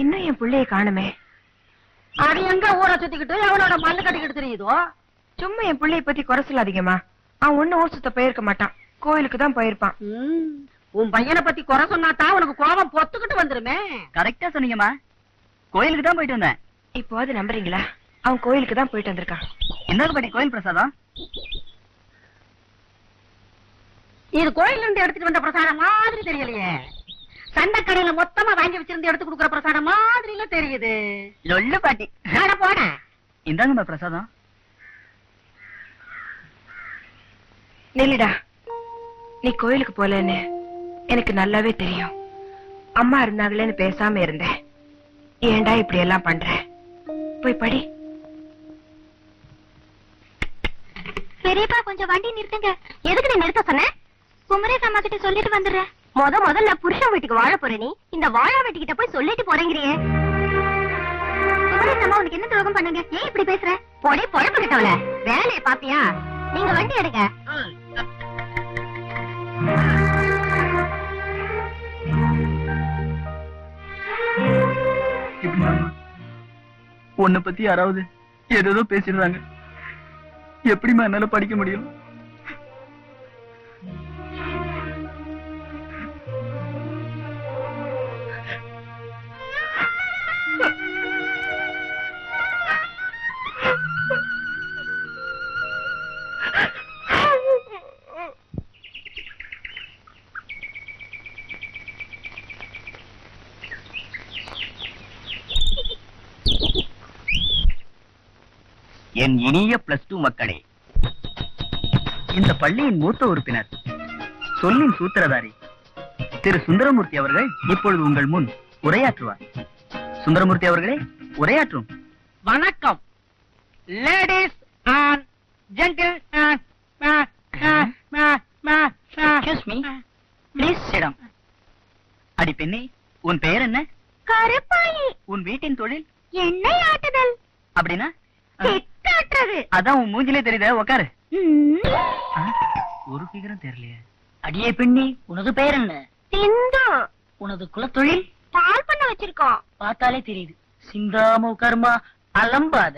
இன்னும் என் பிள்ளைய காணுமே. அது எங்க ஊரை சுத்திக்கிட்டு எவனோட மல்லு கட்டிக்கிட்டு தெரியுதோ? சும்மா என் பிள்ளைய பத்தி குறை சொல்லாதீங்கம்மா. அவன் ஒண்ணு ஊர் சுத்த போயிருக்க மாட்டான். கோயிலுக்கு தான் போயிருப்பான். ம், உன் பையனை பத்தி குறை சொன்னாதான் உனக்கு கோபம் பொத்துக்கிட்டு வந்துருமே. கரெக்டா சொன்னீங்கம்மா. கோயிலுக்கு தான் போயிட்டு வந்தேன். இப்போ அது நம்புறீங்களா? அவன் கோயிலுக்கு தான் போயிட்டு வந்திருக்கான். இன்னொரு படி கோயில் பிரசாதம்? இது கோயில்ல இருந்து எடுத்துட்டு வந்த பிரசாதம் மாதிரி தெரியலையே. சண்டக்கடையில மொத்தமா வாங்கி வச்சிருந்து எடுத்து கொடுக்குற பிரசாதம் மாதிரில தெரியுது. லொல்லு பாட்டி. அட போட. இந்தாங்கம்மா பிரசாதம். நில்லுடா. நீ கோயிலுக்கு போலன்னு எனக்கு நல்லாவே தெரியும். அம்மா இருந்தாங்களேன்னு பேசாம இருந்தேன். ஏன்டா இப்படி எல்லாம் பண்ற? போய் படி. பெரியப்பா கொஞ்சம் வண்டி நிறுத்துங்க. எதுக்கு நீ நிறுத்த சொன்ன? குமரேச அம்மா கிட்ட சொல்லிட்டு வந்துடுறேன். முத முதல்ல புருஷன் வீட்டுக்கு வாழ போற நீ இந்த வாழா வீட்டுக்கிட்ட போய் சொல்லிட்டு போறேங்கிறியே. உனக்கு என்ன துரோகம் பண்ணுங்க? ஏன் இப்படி பேசுற? பொடி பொழப்பு வேலையை பாப்பியா? நீங்க வண்டி எடுங்க. உன்னை பத்தி யாராவது ஏதேதோ பேசிடுறாங்க. எப்படிம்மா என்னால படிக்க முடியும்? என் இனிய பிளஸ் டூ மக்களே. இந்த பள்ளியின் மூத்த உறுப்பினர் சொல்லின் சூத்திரதாரி திரு சுந்தரமூர்த்தி அவர்கள் இப்பொழுது உங்கள் முன் உரையாற்றுவார். சுந்தரமூர்த்தி அவர்களே உரையாற்றும். வணக்கம். Ladies and gentle. அடி பெண்ணே உன் பெயர் என்ன? கருப்பாயி. உன் வீட்டின் தொழில்? எண்ணெய் ஆட்டுதல். அப்படின்னா? திட்டாட்டுறது அதான் உன் மூஞ்சிலே தெரியுதே? உக்காரு. ஒரு ஃபிகரும் தெரியலையே. அடியே பெண்ணி உனது பெயர் என்ன? சிங்கம் உனது குலத்தொழில்? பால் பண்ண வச்சிருக்கோம். பார்த்தாலே தெரியுது. சிந்தாம உட்காருமா? அலம்பாத.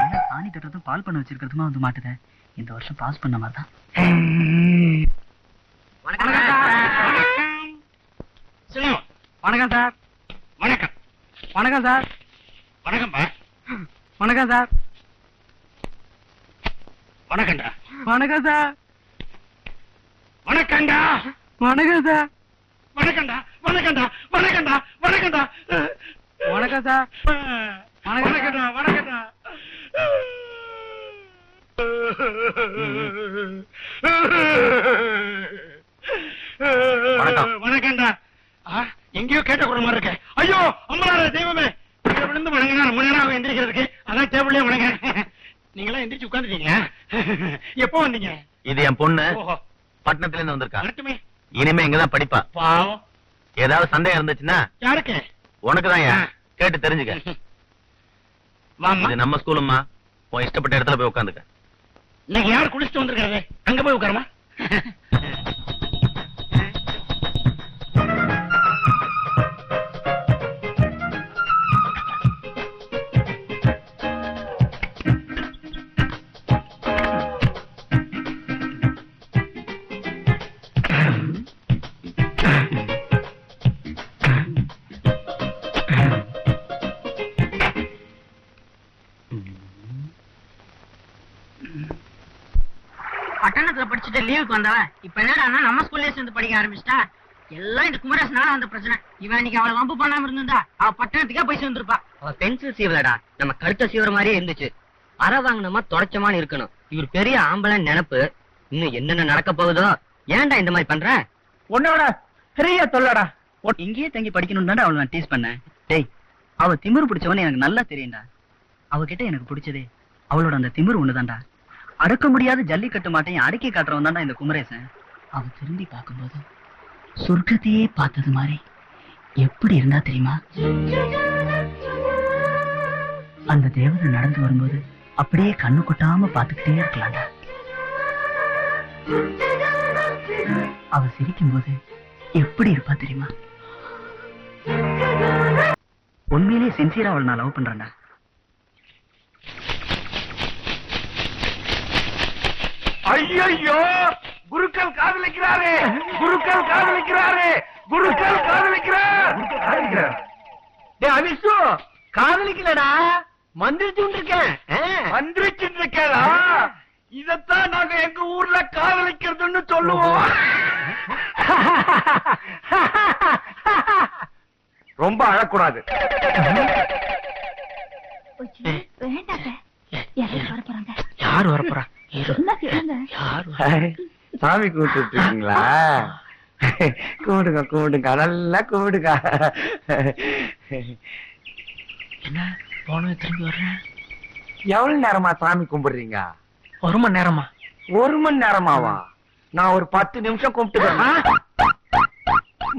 என்ன சாணி தட்டுறதும் பால் பண்ண வச்சிருக்கிறதுமா வந்து மாட்டுத? இந்த வருஷம் பாஸ் பண்ண மாதிரி தான் வணக்கம். சார். வணக்கம். வணக்கம் சார். வணக்கம்பா வணக்கம் சார். வணக்கம்டா. வணக்கம் சார். வணக்கம்டா. வணக்கம் சார். வணக்கம்டா. வணக்கம்டா. வணக்கம்டா. வணக்கம்டா. வணக்கம் சார். வணக்கம்டா. வணக்கம்டா. வணக்கம். வணக்கம்டா. எங்கேயோ கேட்ட குரல் மாதிரி இருக்கு. ஐயோ அம்மனார தெய்வமே. நேரம் ஆகும் எந்திரிக்கிறதுக்கு அதான் டேபிள்லயே வணங்க நீங்களா எந்திரிச்சு உட்காந்துட்டீங்க எப்போ வந்தீங்க? இது என் பொண்ணு. பட்டணத்துல இருந்து வந்திருக்கா. இனிமே இங்கதான் படிப்பா. பாவம். ஏதாவது சந்தேகம் இருந்துச்சுன்னா யாருக்கு? உனக்குதான் கேட்டு தெரிஞ்சுக்க. இது நம்ம ஸ்கூலும்மா. உன் இஷ்டப்பட்ட இடத்துல போய் உட்காந்துக்க. இன்னைக்கு யார் குளிச்சுட்டு வந்திருக்காரு அங்க போய் உட்காரமா? லீவுக்கு வந்தவன். இப்ப என்னடா நம்ம ஸ்கூல்ல சேர்ந்து படிக்க ஆரம்பிச்சிட்டா? எல்லாம் இந்த குமரேசனால அந்த பிரச்சனை. இவன் இன்னைக்கு அவளை வம்பு பண்ணாம இருந்திருந்தா அவ பட்டணத்துக்கே போய் சேர்ந்திருப்பா. அவ பென்சில் சீவலடா. நம்ம கழுத்த சீவர மாதிரியே இருந்துச்சு. அற வாங்கினமா தொடச்சமான்னு இருக்கணும். இவர் பெரிய ஆம்பளை நினைப்பு. இன்னும் என்னென்ன நடக்க போகுதோ? ஏன்டா இந்த மாதிரி பண்ற? உன்னோட பெரிய தொல்லடா. இங்கேயே தங்கி படிக்கணும் அவளை நான் டீஸ் பண்ணேன். டேய். அவ திமிரு பிடிச்சவன எனக்கு நல்லா தெரியும்டா. அவகிட்ட எனக்கு பிடிச்சதே அவளோட அந்த திமிரு ஒண்ணுதான்டா. அடக்க முடியாத ஜல்லிக்கட்டு மாட்டையும் அடக்கி காட்டுறவன் தான்டா இந்த குமரேசன். அவன் திரும்பி பார்க்கும்போது சொர்க்கத்தையே பார்த்தது மாதிரி. எப்படி இருந்தா தெரியுமா? அந்த தேவதை நடந்து வரும்போது அப்படியே கண்ணு கொட்டாம பாத்துக்கிட்டே இருக்கலாம்டா. அவ சிரிக்கும் போது எப்படி இருப்பா தெரியுமா? உண்மையிலேயே சின்சியரா அவளை நான் லவ் பண்றேன்டா. ஐயோ குருக்கள் காதலிக்கிறாரு! குருக்கள் காதலிக்கிறாரு! குருக்கள் காதலிக்கிறார்! டேய் அவிசு காதலிக்கலடா. மந்திரிச்சுட்டு இருக்கேன் மந்திரிச்சுட்டு இருக்கேடா இதத்தான் நாங்க எங்க ஊர்ல காதலிக்கிறதுன்னு சொல்லுவோம். ரொம்ப அழக்கூடாது. யார் வரப்போறா சொன்னா கேளுங்க யார் சாமி கும்பிட்டு இருக்கீங்களா கும்பிடுங்க கும்பிடுங்க நல்லா கும்பிடுங்க என்ன? போன திரும்பி வர்றேன். எவ்வளவு நேரமா சாமி கும்பிடுறீங்க? ஒரு மணி நேரமா? ஒரு மணி நேரமாவா? நான் ஒரு பத்து நிமிஷம் கும்பிட்டுக்கிறேன்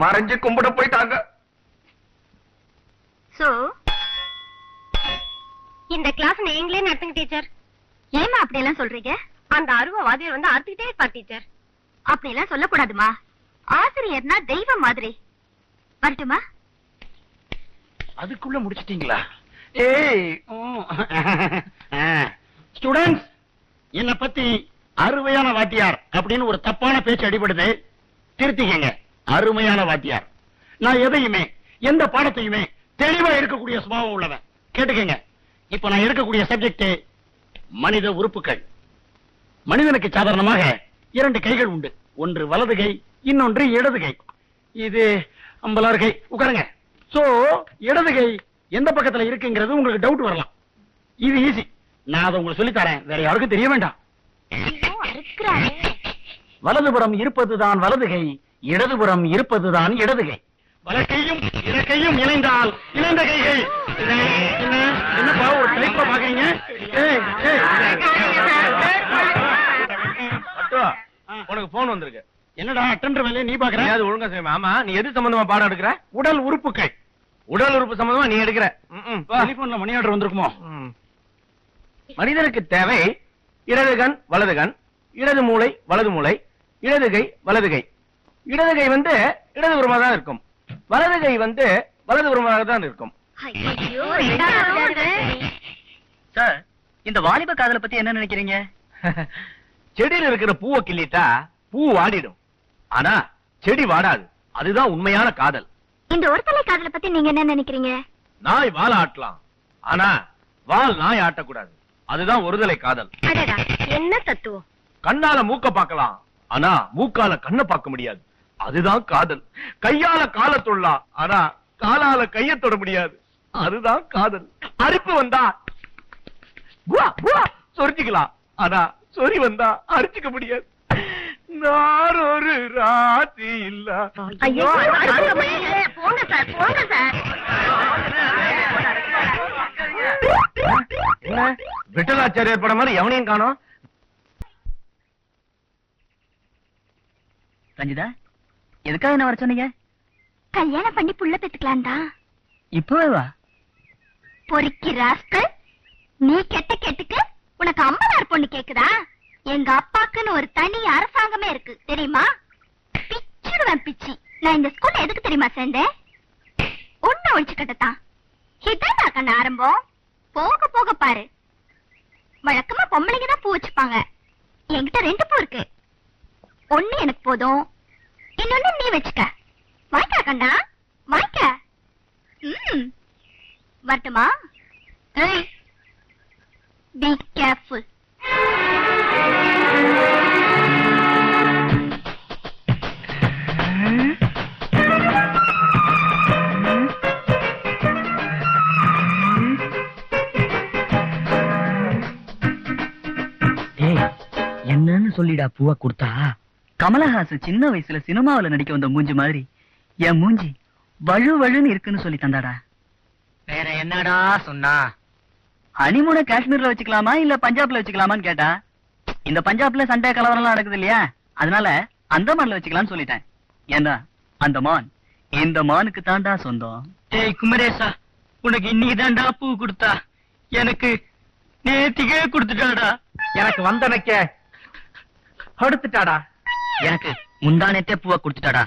மறைஞ்சு கும்பிட போயிட்டாங்க. சோ இந்த கிளாஸ் நீங்களே நடத்துங்க டீச்சர் ஏமா அப்படி எல்லாம் சொல்றீங்க? அந்த அருவ வாதியர் வந்து அறுத்துக்கிட்டே இருப்பார் டீச்சர். அப்படி எல்லாம் சொல்லக்கூடாதுமா. ஆசிரியர்னா தெய்வம் மாதிரி. வரட்டுமா? அதுக்குள்ள முடிச்சிட்டீங்களா? ஏய் ஸ்டூடெண்ட்ஸ் என்ன பத்தி அருமையான வாத்தியார் அப்படின்னு ஒரு தப்பான பேச்சு அடிபடுது. திருத்திக்கங்க. அருமையான வாத்தியார். நான் எதையுமே எந்த பாடத்தையுமே தெளிவா இருக்கக்கூடிய சுபாவம் உள்ளவன். கேட்டுக்கங்க. இப்ப நான் இருக்கக்கூடிய சப்ஜெக்ட் மனித உறுப்புகள். மனிதனுக்கு சாதாரணமாக இரண்டு கைகள் உண்டு. ஒன்று வலது கை இன்னொன்று இடது கை. இது அம்பலார் கை. உட்காருங்க. சோ இடது கை எந்த பக்கத்துல இருக்குங்கிறது உங்களுக்கு டவுட் வரலாம். இது ஈஸி நான் அதை உங்களுக்கு சொல்லித் தரேன் வேற யாருக்கும் தெரிய வேண்டாம். வலதுபுறம் இருப்பதுதான் வலது கை இடதுபுறம் இருப்பதுதான் இடது கை. வலக்கையும் இடக்கையும் இணைந்தால் இணைந்த கைகள். என்ன என்ன என்னப்பா ஒரு டைப்பா பாக்குறீங்க. உனக்கு போன் வந்திருக்கு. என்னடா அட்டெண்டர் வேலையை நீ பாக்குற? அது ஒழுங்கா செய்ய ஆமா நீ எது சம்பந்தமா பாடம் எடுக்கிற? உடல் உறுப்புகள். உடல் உறுப்பு சம்பந்தமா நீ எடுக்கிற. டெலிபோன்ல மணி ஆர்டர் வந்திருக்குமோ. மனிதனுக்கு தேவை இடது கண் வலது கண். இடது மூளை வலது மூளை. இடது கை வலது கை. இடது கை வந்து இடதுபுறமாக தான் இருக்கும். வலது கை வந்து வலதுபுறமாக தான் இருக்கும் சார் இந்த வாலிப காதலை பத்தி என்ன நினைக்கிறீங்க? செடியில இருக்கிற பூவை கிள்ளிட்டா பூ வாடிடும். ஆனா செடி வாடாது. அதுதான் உண்மையான காதல். இந்த ஒருத்தலை காதலை பத்தி நீங்க என்ன நினைக்கிறீங்க? நாய் வால் ஆட்டலாம். ஆனா வால் நாய் ஆட்டக்கூடாது. அதுதான் ஒருதலை காதல். அடடா என்ன தத்துவம்? கண்ணால மூக்க பார்க்கலாம். ஆனா மூக்கால கண்ணை பார்க்க முடியாது. அதுதான் காதல். கையால கால தொழலாம் ஆனா காலால கைய தொட முடியாது. அதுதான் காதல். அரிப்பு வந்தா சொரிஞ்சுக்கலாம். ஆனா சொறி வந்தா அரிச்சுக்க முடியாது. நான் ஒரு ராத்தி இல்ல. ஐயோ போங்க சார் போங்க சார். விட்டலாச்சாரியர் படம் மாதிரி எவனையும் காணோம்? ரஞ்சிதா? எதுக்காக என்ன வர சொன்னீங்க? கல்யாணம் பண்ணி புள்ள பெத்துக்கலாம் தான். இப்பவே வா. பொறுக்கி ராஸ்கல் நீ கெட்ட கெட்டுக்கு உனக்கு அம்மனார் பொண்ணு கேக்குதா? எங்க அப்பாக்குன்னு ஒரு தனி அரசாங்கமே இருக்கு தெரியுமா? பிச்சிடுவேன் பிச்சி. நான் இந்த ஸ்கூல்ல எதுக்கு தெரியுமா சேர்ந்தேன்? ஒண்ணு ஒழிச்சு கட்டத்தான் இதான் கண்ண ஆரம்பம். போக போக பாரு. வழக்கமா பொம்பளைங்க தான் பூ வச்சுப்பாங்க. என்கிட்ட ரெண்டு பூ இருக்கு. ஒண்ணு எனக்கு போதும் இன்னொன்னு நீ வச்சுக்க. வாய்க்கா கண்டா வாய்க்க. ம். வரட்டுமா? பி கேர்ஃபுல் ஏய் என்னன்னு சொல்லிடா பூவை கொடுத்தா? கமலஹாசன் சின்ன வயசுல சினிமாவுல நடிக்க வந்த மூஞ்சி மாதிரி. என் மூஞ்சி வழு வழுன்னு இருக்குன்னு சொல்லி தந்தாடா. வேற என்னடா சொன்னா? ஹனிமூனை காஷ்மீர்ல வச்சுக்கலாமா இல்ல பஞ்சாப்ல வச்சுக்கலாமான்னு கேட்டா? இந்த பஞ்சாப்ல சண்டை கலவரம் எல்லாம் நடக்குது இல்லையா? அதனால அந்தமான்ல வச்சுக்கலாம்னு சொல்லிட்டேன். ஏண்டா? அந்த மான். இந்த மானுக்கு தாண்டா சொந்தம். ஏய் குமரேசா உனக்கு இன்னைக்கு தான்டா பூ கொடுத்தா? எனக்கு நேத்திக்கே கொடுத்துட்டாடா. எனக்கு வந்தனைக்க. அடுத்துட்டாடா எனக்கு முந்தானத்தே பூவை கொடுத்துட்டாடா.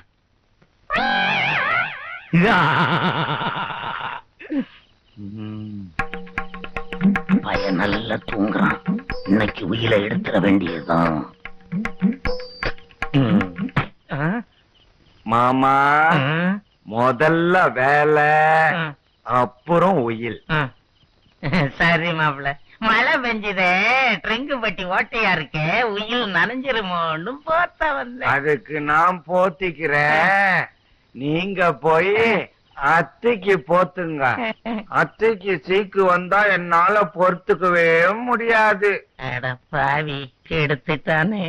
பையன் நல்லா தூங்குறான். இன்னைக்கு உயிரை எடுத்துட வேண்டியதுதான். மாமா முதல்ல வேலை அப்புறம் உயில். சரி மாப்பிள மழை பெஞ்சதே ட்ரிங்கு பட்டி ஓட்டையா இருக்கே உயில் நனைஞ்சிருமோன்னு போத்த வந்தேன். அதுக்கு நான் போத்திக்கிறேன். நீங்க போய் அத்தைக்கு போத்துங்க. அத்தைக்கு சீக்கு வந்தா என்னால பொறுத்துக்கவே முடியாது. பாவி கெடுத்துட்டானே.